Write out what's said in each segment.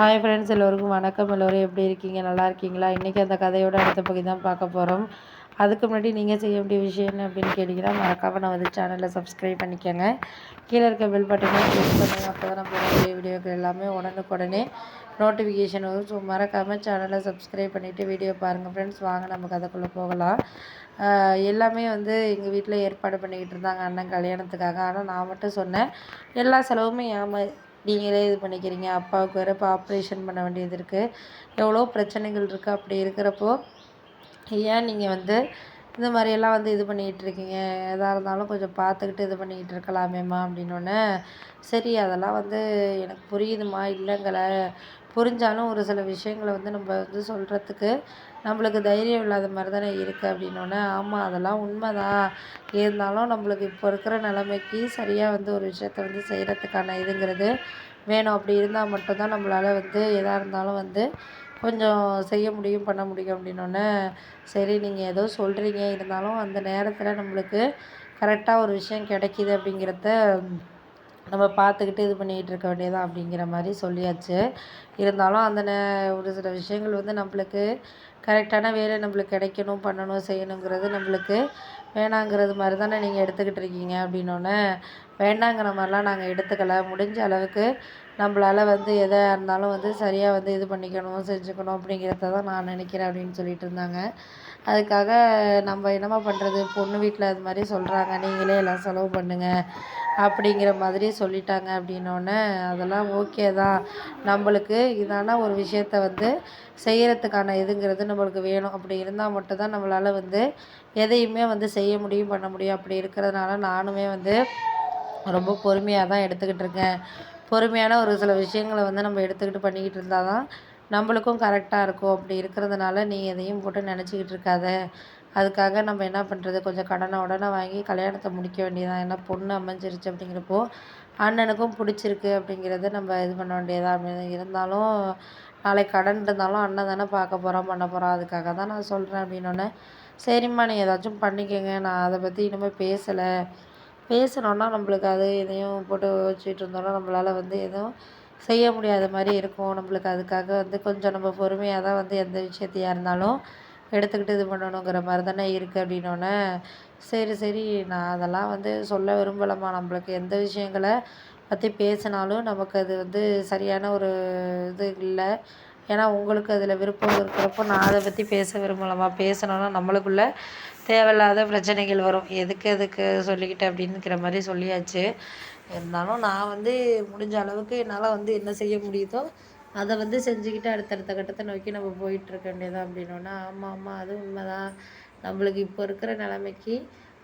Hi friends எல்லோருக்கும் வணக்கம். எல்லோரும் எப்படி இருக்கீங்க? நல்லா இருக்கீங்களா? இன்றைக்கி அந்த கதையோட அடுத்த பகுதி தான் பார்க்க போகிறோம் அதுக்கு முன்னாடி நீங்கள் செய்ய வேண்டிய விஷயம் என்ன அப்படின்னு கேட்டிங்கன்னா மறக்காமல் நான் வந்து சேனலில் சப்ஸ்கிரைப் பண்ணிக்கோங்க. கீழே இருக்க பெல் பட்டனை க்ளிக் பண்ணுங்கள் அப்போ தான் நம்ம போடக்கூடிய வீடியோக்கள் எல்லாமே உடனுக்குடனே நோட்டிஃபிகேஷன் வரும். ஸோ மறக்காமல் சேனலை சப்ஸ்கிரைப் பண்ணிவிட்டு வீடியோ பாருங்கள் ஃப்ரெண்ட்ஸ் வாங்க நம்ம கதைக்குள்ளே போகலாம். எல்லாமே வந்து எங்கள் வீட்டில் ஏற்பாடு பண்ணிக்கிட்டு இருந்தாங்க அண்ணன் கல்யாணத்துக்காக. ஆனால் நான் மட்டும் சொன்னேன். எல்லா செலவுமே ஏமா நீங்களே இது பண்ணிக்கிறீங்க. அப்பாவுக்கு வேறு இப்போ ஆப்ரேஷன் பண்ண வேண்டியது இருக்குது எவ்வளோ பிரச்சனைகள் இருக்குது அப்படி இருக்கிறப்போ ஏன் நீங்கள் வந்து இந்த மாதிரியெல்லாம் வந்து இது பண்ணிக்கிட்டு இருக்கீங்க? எதாக இருந்தாலும் கொஞ்சம் பார்த்துக்கிட்டு இது பண்ணிக்கிட்டு இருக்கலாமேம்மா அப்படின்னோடனே சரி அதெல்லாம் வந்து எனக்கு புரியுதுமா இல்லைங்கள. புரிஞ்சாலும் ஒரு சில விஷயங்களை வந்து நம்ம வந்து சொல்கிறதுக்கு நம்மளுக்கு தைரியம் இல்லாத மாதிரி தானே இருக்குது அப்படின்னோடனே ஆமாம் அதெல்லாம் உண்மை தான் இருந்தாலும் நம்மளுக்கு இப்போ இருக்கிற நிலமைக்கு சரியாக வந்து ஒரு விஷயத்த வந்து செய்கிறதுக்கான இதுங்கிறது வேணும். அப்படி இருந்தால் மட்டும்தான் நம்மளால் வந்து எதாக இருந்தாலும் வந்து கொஞ்சம் செய்ய முடியும் பண்ண முடியும் அப்படின்னோடனே சரி நீங்கள் ஏதோ சொல்கிறீங்க இருந்தாலும் அந்த நேரத்தில் நம்மளுக்கு கரெக்டாக ஒரு விஷயம் கிடைக்கிது அப்படிங்கிறத நம்ம பார்த்துக்கிட்டு இது பண்ணிக்கிட்டு இருக்க வேண்டியதான் அப்படிங்கிற மாதிரி சொல்லியாச்சு. இருந்தாலும் அந்த நே ஒரு சில விஷயங்கள் வந்து நம்மளுக்கு கரெக்டான வேலை நம்மளுக்கு கிடைக்கணும் பண்ணணும் செய்யணுங்கிறது நம்மளுக்கு வேணாங்கிறது மாதிரி தானே நீங்கள் எடுத்துக்கிட்டு இருக்கீங்க அப்படின்னோடனே வேண்டாங்கிற மாதிரிலாம் நாங்கள் எடுத்துக்கல. முடிஞ்ச அளவுக்கு நம்மளால் வந்து எதாக இருந்தாலும் வந்து சரியாக வந்து இது பண்ணிக்கணும் செஞ்சுக்கணும் அப்படிங்கிறத தான் நான் நினைக்கிறேன் அப்படின்னு சொல்லிட்டு இருந்தாங்க. அதுக்காக நம்ம என்னம்மா பண்ணுறது பொண்ணு வீட்டில் அது மாதிரி சொல்கிறாங்க நீங்களே எல்லாம் செலவு பண்ணுங்கள் அப்படிங்கிற மாதிரி சொல்லிட்டாங்க அப்படின்னோடனே அதெல்லாம் ஓகே தான். நம்மளுக்கு இதான ஒரு விஷயத்த வந்து செய்கிறதுக்கான இதுங்கிறது நம்மளுக்கு வேணும். அப்படி இருந்தால் மட்டும்தான் நம்மளால் வந்து எதையுமே வந்து செய்ய முடியும் பண்ண முடியும். அப்படி இருக்கிறதுனால நானுமே வந்து ரொம்ப பொறுமையாக தான் எடுத்துக்கிட்டு இருக்கேன். பொறுமையான ஒரு சில விஷயங்களை வந்து நம்ம எடுத்துக்கிட்டு பண்ணிக்கிட்டு இருந்தால் தான் நம்மளுக்கும் கரெக்டாக இருக்கும். அப்படி இருக்கிறதுனால நீ எதையும் போட்டு நினச்சிக்கிட்டு இருக்காத. அதுக்காக நம்ம என்ன பண்ணுறது கொஞ்சம் கடனை உடனே வாங்கி கல்யாணத்தை முடிக்க வேண்டியதான் ஏன்னா பொண்ணு அமைஞ்சிருச்சு அப்படிங்கிறப்போ அண்ணனுக்கும் பிடிச்சிருக்கு அப்படிங்கிறத நம்ம இது பண்ண வேண்டியதாக அப்படி இருந்தாலும் நாளைக்கு கடன் இருந்தாலும் அண்ணன் தானே பார்க்க போகிறோம் பண்ண போகிறோம் அதுக்காக தான் நான் சொல்கிறேன் அப்படின்னோடனே சரிம்மா நீ ஏதாச்சும் பண்ணிக்கோங்க. நான் அதை பற்றி இனிமேல் பேசலை. பேசணுன்னா நம்மளுக்கு அது எதையும் போட்டு வச்சுட்டு இருந்தோம்னா நம்மளால் வந்து எதுவும் செய்ய முடியாத மாதிரி இருக்கும். நம்மளுக்கு அதுக்காக வந்து கொஞ்சம் நம்ம பொறுமையாக தான் வந்து எந்த விஷயத்தையாக இருந்தாலும் எடுத்துக்கிட்டு இது பண்ணணுங்கிற மாதிரி தானே இருக்குது அப்படின்னோடனே சரி சரி நான் அதெல்லாம் வந்து சொல்ல விரும்பலைம்மா. நம்மளுக்கு எந்த விஷயங்களை பற்றி பேசினாலும் நமக்கு அது வந்து சரியான ஒரு இது இல்லை. ஏன்னா உங்களுக்கு அதில் விருப்பம் இருக்கிறப்போ நான் அதை பற்றி பேச விரும்பலம்மா. பேசணும்னா நம்மளுக்குள்ள தேவையில்லாத பிரச்சனைகள் வரும். எதுக்கு எதுக்கு சொல்லிக்கிட்டு அப்படின்னுக்கிற மாதிரி சொல்லியாச்சு. இருந்தாலும் நான் வந்து முடிஞ்ச அளவுக்கு என்னால் வந்து என்ன செய்ய முடியுதோ அதை வந்து செஞ்சுக்கிட்டு அடுத்தடுத்த கட்டத்தை நோக்கி நம்ம போயிட்டுருக்க வேண்டியதான் அப்படின்னோன்னா ஆமாம் ஆமாம் அதுவும் உண்மைதான். நம்மளுக்கு இப்போ இருக்கிற நிலமைக்கி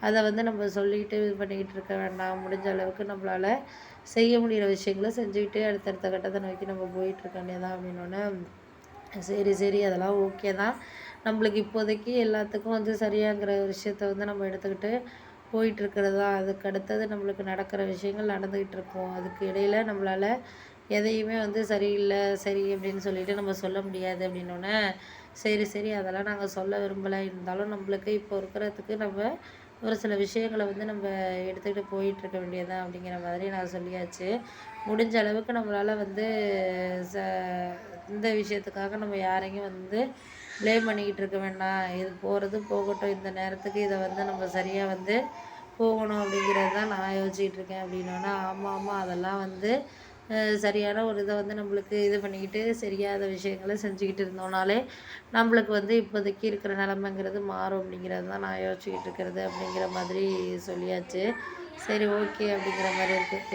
அதை வந்து நம்ம சொல்லிக்கிட்டு இது பண்ணிக்கிட்டு இருக்க வேண்டாம். முடிஞ்ச அளவுக்கு நம்மளால் செய்ய முடிகிற விஷயங்களை செஞ்சுக்கிட்டு அடுத்தடுத்த கட்டத்தை நோக்கி நம்ம போயிட்டுருக்க வேண்டியதான் அப்படின்னோடனே சரி சரி அதெல்லாம் ஓகே தான். நம்மளுக்கு இப்போதைக்கு எல்லாத்துக்கும் வந்து சரியாங்கிற விஷயத்த வந்து நம்ம எடுத்துக்கிட்டு போயிட்டுருக்கிறது தான். அதுக்கு அடுத்தது நம்மளுக்கு நடக்கிற விஷயங்கள் நடந்துக்கிட்டு இருக்கும் அதுக்கு இடையில நம்மளால் எதையுமே வந்து சரியில்லை சரி அப்படின்னு சொல்லிட்டு நம்ம சொல்ல முடியாது அப்படின்னோடனே சரி சரி அதெல்லாம் நாங்கள் சொல்ல விரும்பலை. இருந்தாலும் நம்மளுக்கு இப்போ இருக்கிறதுக்கு நம்ம ஒரு சில விஷயங்களை வந்து நம்ம எடுத்துக்கிட்டு போயிட்டுருக்க வேண்டியதான் அப்படிங்கிற மாதிரி நான் சொல்லியாச்சு. முடிஞ்ச அளவுக்கு நம்மளால் வந்து ச இந்த விஷயத்துக்காக நம்ம யாரையும் வந்து ப்ளேம் பண்ணிக்கிட்டு இருக்க வேண்டாம். இது போகிறது போகட்டும். இந்த நேரத்துக்கு இதை வந்து நம்ம சரியாக வந்து போகணும் அப்படிங்கிறது தான் நான் யோசிச்சிக்கிட்டு இருக்கேன் அப்படின்னோன்னா ஆமாம் ஆமாம் அதெல்லாம் வந்து சரியான ஒரு இதை வந்து நம்மளுக்கு இது பண்ணிக்கிட்டு சரியாத விஷயங்களை செஞ்சுக்கிட்டு இருந்தோம்னாலே நம்மளுக்கு வந்து இப்போதைக்கு இருக்கிற நிலமைங்கிறது மாறும் அப்படிங்கிறது தான் நான் யோசிச்சுக்கிட்டு இருக்கிறது அப்படிங்கிற மாதிரி சொல்லியாச்சு. சரி ஓகே அப்படிங்கிற மாதிரி இருக்குது